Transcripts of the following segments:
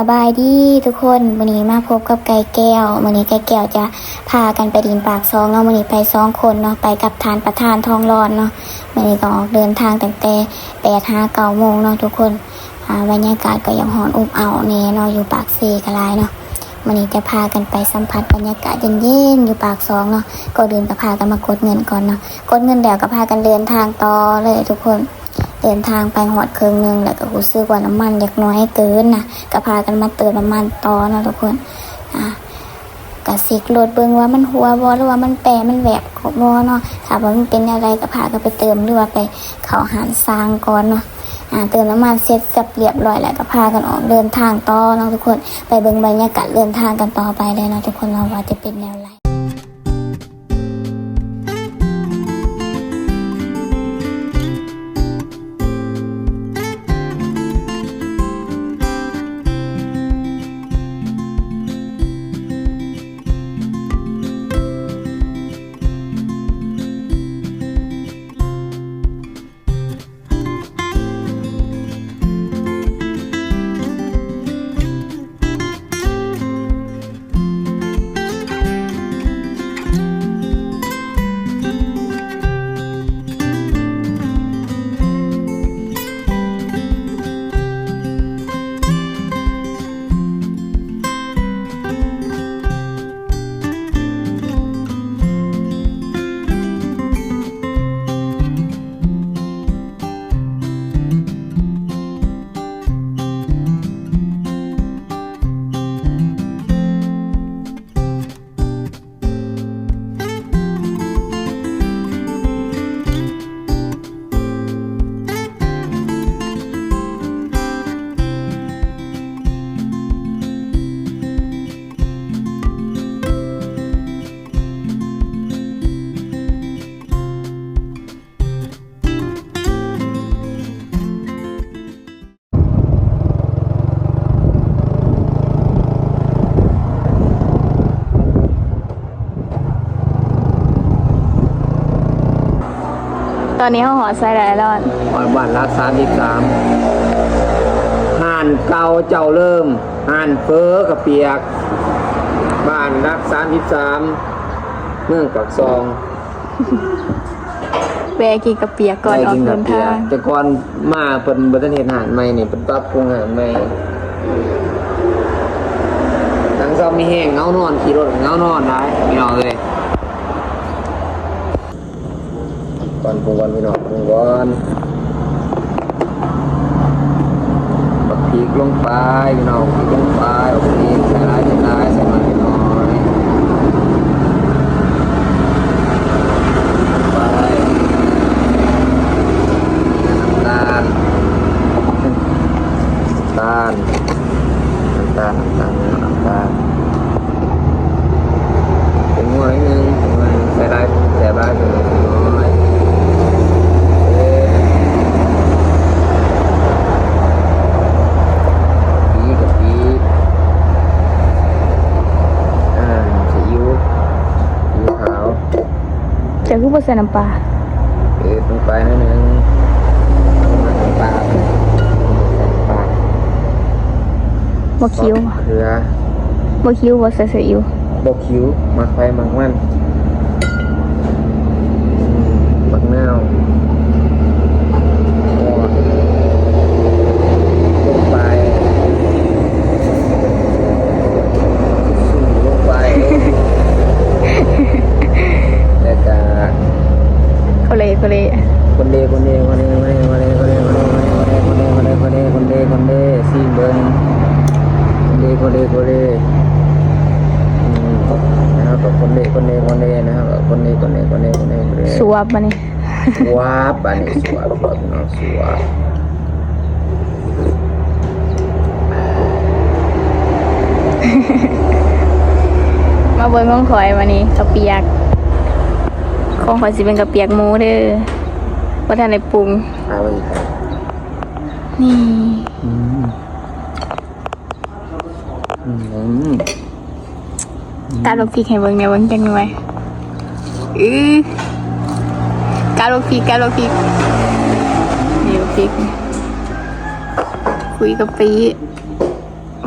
สบายดีทุกคนวันนี้มาพบกับไก่แก้ววันนี้ไก่แก้วจะพากันไปดินปากซองเนาะวันนี้ไปสองคนเนาะไปกับทานประธานทองรอนเนาะวันนี้ก็ออกเดินทางตั้งแต่แปดห้าเก้าโมงเนาะทุกคนอ่าบรรยากาศก็ยังหอนอุบเอาเนเนาะอยู่ปากเซกลายเนาะวันนี้จะพากันไปสัมผัสบรรยากาศเย็นๆอยู่ปากซองเนาะก็เดินก็พากันมากดเงินก่อนเนาะกดเงินแล้วก็พากันเดินทางต่อเลยทุกคน เดินทางไปหอดเครื่องนึงแล้วก็รู้สึกว่าน้ำมันอยากน้อยเกินนะก็พากันมาเติมน้ำมันต่อนะทุกคนอะก็สิกโหลดเบิ่งว่ามันหัวบอหรือว่ามันแปรมันแหวกบอเนาะถ้าว่ามันเป็นอะไรก็พากันไปเติมหรือว่าไปเขาหารซางก่อนเนาะอ่าเติมน้ำมันเสร็จสับเรียบร้อยแล้วก็พากันออกเดินทางต่อเนาะทุกคน ไปเบิ่งบรรยากาศเดินทางกันต่อไปเลยเนาะทุกคนเราว่าจะเป็นแนวไร อนนี้เขาหอใส่หลายรอดหอยบ้านรักสามสิบสามห่านเก่าเจ้าเริ่มห่านเฟอกับเปียก บ้านรักสามสิบสามเมืองปักซองแวะกินกับเปียกก่อนออกกิเดิบนเปียทากงแต่ก่อนมาเป็นบัตรเทศหารใหม่เนี่ยเป็นปรับปรุงหารใหม่หลังซอมมีแห้งเงานอนขี่รถเงานอนได้พี่น้องเลย ก่อนปรุงก่อนพี่น้องปรุงก่อนบักพริกลงไปพี่น้องพริกลงไปบักพริกใส่ร้ายใส่ร้ายใส่มาพี่น้อยลงไปน้ำตาลน้ำตาลน้ำตาลน้ำตาลน้ำตาลเป็นงัวนิดนึงเป็นงัวนิดนึงใส่ร้ายใส่ร้ายเป็นน้อยเอ๊ะ ปีกับปีอ่าซีอิ๊วซีอิ๊วขาว จะคือ บ่ใส่น้ำปลาเอ็ดลงไปนิดนึงน้ำปลาใส่น้ำปลาบ่คิ้วเกลือบ่คิ้วบ่ใส่ซีอิ๊ว บกคิ้วมักไฟมักมัน นเดคนเดคนเดนะครับคนเดคนเดคนเดคนเดคนเดสวบมานี่ว้าปอันนี้สวบสวบน้องสวบมาเบิ่งของข่อยมานี่กับเปียกของข่อยสิเป็นกับเปียกหมูเด้อบ่ทันได้ปรุงเอาไปอีกครับนี่อืมอืม ตาลกพริกให้เบิ่งแหน่ยเบิ่งจังหน่อยอือกาโลพริกกาโลพริกนี่พริกคุยกับปี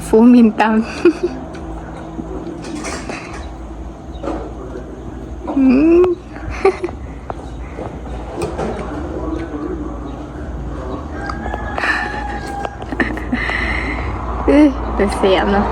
ฟูมินตามอืมเอ้ยแต่เสียมเนาะ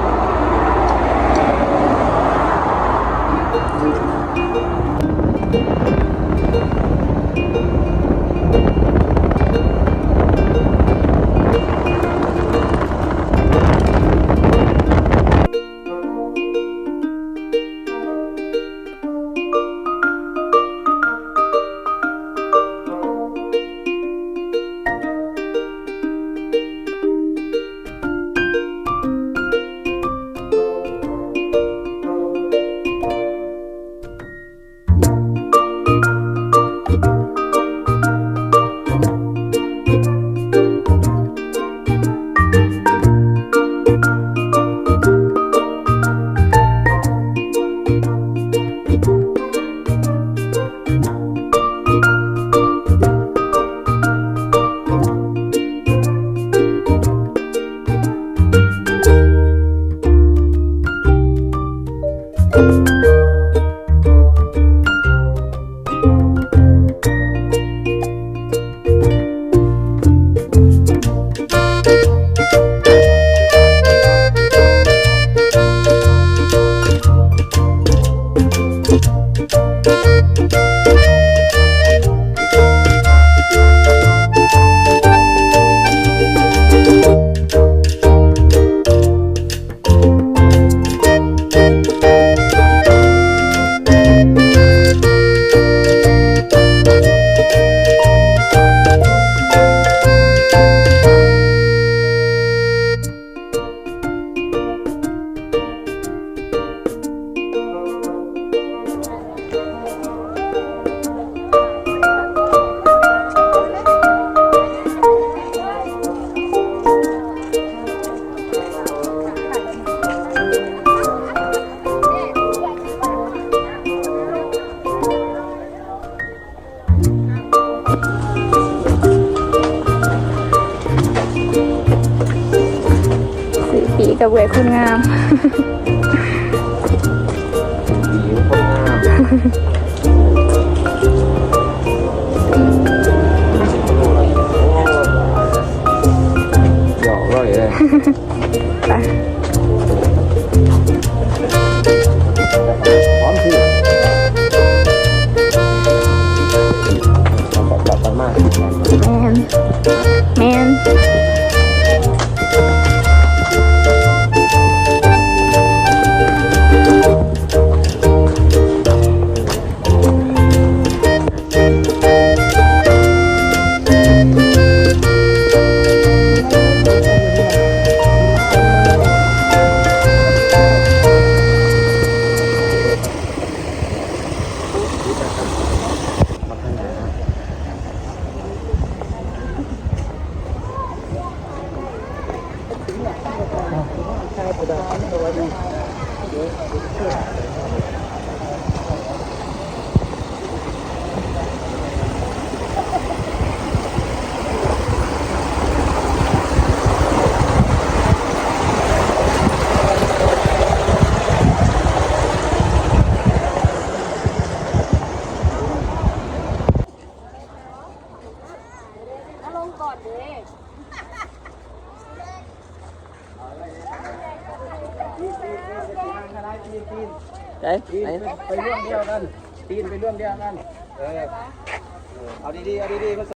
งามดีคนงามหยอกร่อยเลย ไปพ ไปเรื่องเดียวกันตีนไปเรื่องเดียวกัน เออ เอาดีๆ เอาดีๆ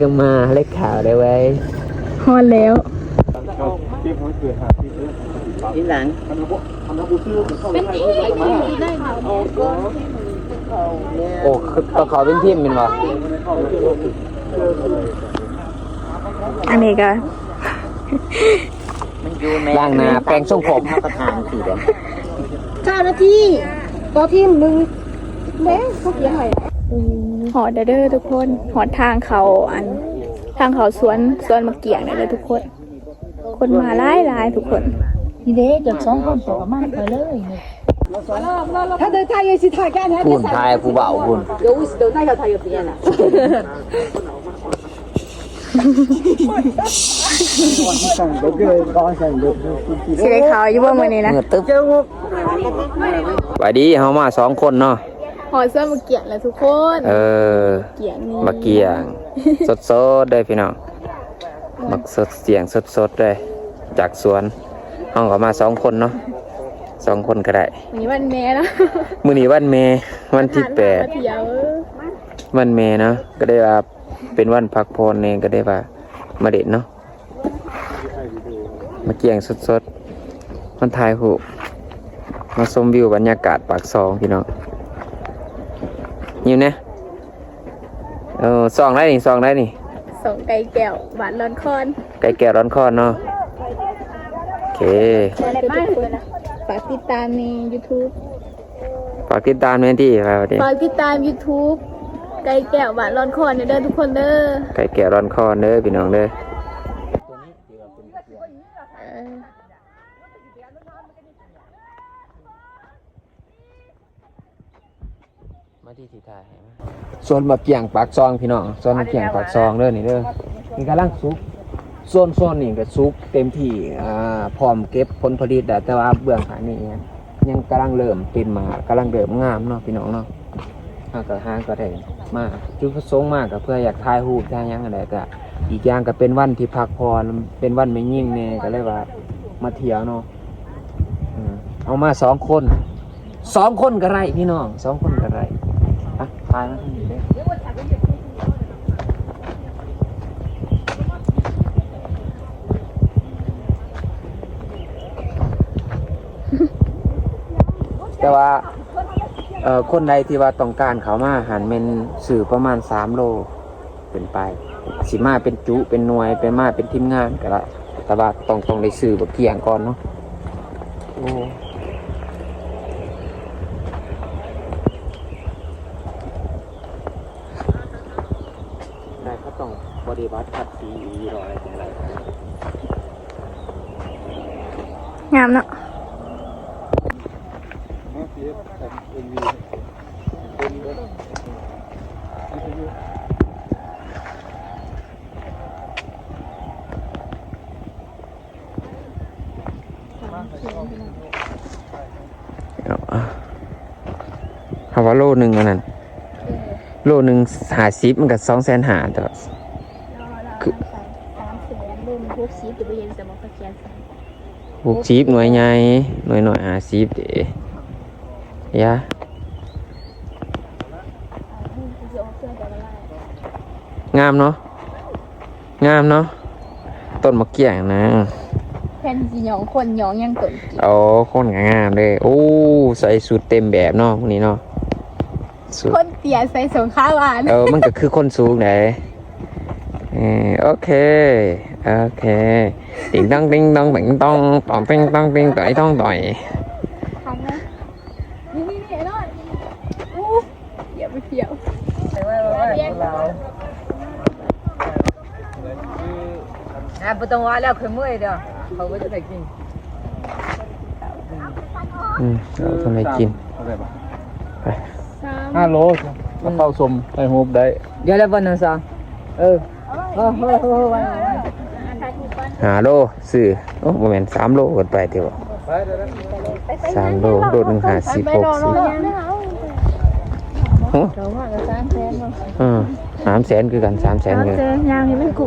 ก็มาเล็กข่าวได้ไว้ฮอดแล้วทีหลังโอ้ต้องขอเป็นทีมเป็นวะอันนี้ก็ล่างหนาแปลงทรงผมประธานสี่เดือนเจ้าหน้าที่ต่อทีมหนึ่งแม่เขาเขียนอะไร หอดเด้อทุกคนหอดทางเขาอัน ทางเขาสวนสวนมะเกียงเด้อทุกคน คนมาไล่ไล่ทุกคนนี่เด้จากสองคนตกกับมันไปเลยถ้าเดินทางยังสิถ่ายกันฮะคุณถ่ายผู้เบาคุณเดี๋ยวเดี๋ยวน่าถ่ายกับเพีน่ะสิได้ข่าวอยู่บ่มื้อนี้นะตึ๊สวัสดีเฮามาสองคนเนาะ หอดสวนมะเกี่ยงแล้วทุกคนเออเกี่ยงนี่มาเกียง สดสดๆเลยพี่น้องมักสดเสียงสดสดๆเลยจากสวนห้องก็มาสองคนเนาะสองคนก็ได้วันนี้วันแม่แล้วมื้อนี้วันเมวันที่แปดมาเที่ยววันเมเนาะก็ได้ว่าเป็นวันพักผ่อนเองก็ได้ว่ามาเด็ดเนาะมาเกียงสดๆมันถ่ายหูปมาชมวิวบรรยากาศปากซองพี่น้อง อยู่เนี่ยเออซองได้นี่ซองได้นี่ส่งไก่แก้วหวานร้อนคอนไก่แก่ร้อนคอนเนาะโอเคฝากติดตามใน YouTube ฝากติดตามเมนที่ครับวันนี้ฝากติดตาม YouTube ไก่แก้วหวานร้อนคอนเด้อทุกคนเด้อไก่แก่ร้อนคอนเด้อพี่น้องเด้อ เออ มาที่ที่ถ่ายส่วนมาเกี่ยงปากซองพี่น้องส่วนมาเกี่ยงปากซองเด้อนี่เด้อนี่กำลังสุกโซนโซนนี่ก็สุกเต็มที่อ่าพร้อมเก็บผลผลิตแล้วแต่ว่าเบื้องขางนี่ยังกำลังเริ่มเป็นมากำลังเริ่มงามเนาะพี่น้องเนาะห้าก็ห้างก็ได้มาจุดประสงค์มากก็เพื่ออยากถ่ายรูปถ่ายหยังอะไรก็อีกอย่างก็เป็นวันที่พักผ่อนเป็นวันไม่ยิ่งแน่ก็เลยว่ามาเที่ยวเนาะอืมเอามาสองคนสองคนก็ไรพี่น้องสองคนก็ไร อะถ่ายมาทางนี้เด้อแต่ว่าเอ่อคนใดที่ว่าต้องการเขามาหันเป็นสื่อประมาณสามโลเป็นไป สิมาเป็นจุเป็นหน่วยเป็นมาเป็นทีมงานก็ได้แต่ว่าต้องต้องได้สื่อแบบเกี่ยงก่อนเนาะโอ้ได้เขา ต้องบริบัติคัดสีอีรออะไรแต่อะไรงามเนาะคำว่าโลหนึ่งอันนั้น โลหนึ่งหาซิปมันกับสองแสนหาแต่ว่าคือสามแสนรวมพวกซีตัวเย็นสมองตะเคียนหกซิปหน่วยใหญ่หน่วยหน่อยหาซิปเดะยะงามเนาะงามเนาะต้นมะเกี่ยงนะแผ่นสีหยองคนหยองยังเกิดโอ้คนงามเลยโอ้ใส่สูตรเต็มแบบเนาะพวกนี้เนาะ คนเตี่ยใส่สงข้าวหวานเออมันก็คือคนสูงไหนโอเค โอเคติงต้องติงต้องติงต้องตองติงต้องติงต่อยต้องต่อยนี่นี่นอนเดี๋ยวไปเที่ยวอะไม่ต้องว่าแล้วคือเมื่อยเด้อเขาก็จะไปกินอืมเทำไมกินไป ห้าโลแล้วเข้าสมไปโฮบได้ เดี๋ยวแล้ววันนั้นซะเออโอ้โหาโลสื่อโอ้โมเมนสามโลกันไปเถอะสามโลโดดหนึ่งหาสิบหกสี่สามแสนคือกันสามแสนกันสามยางนี่นกุ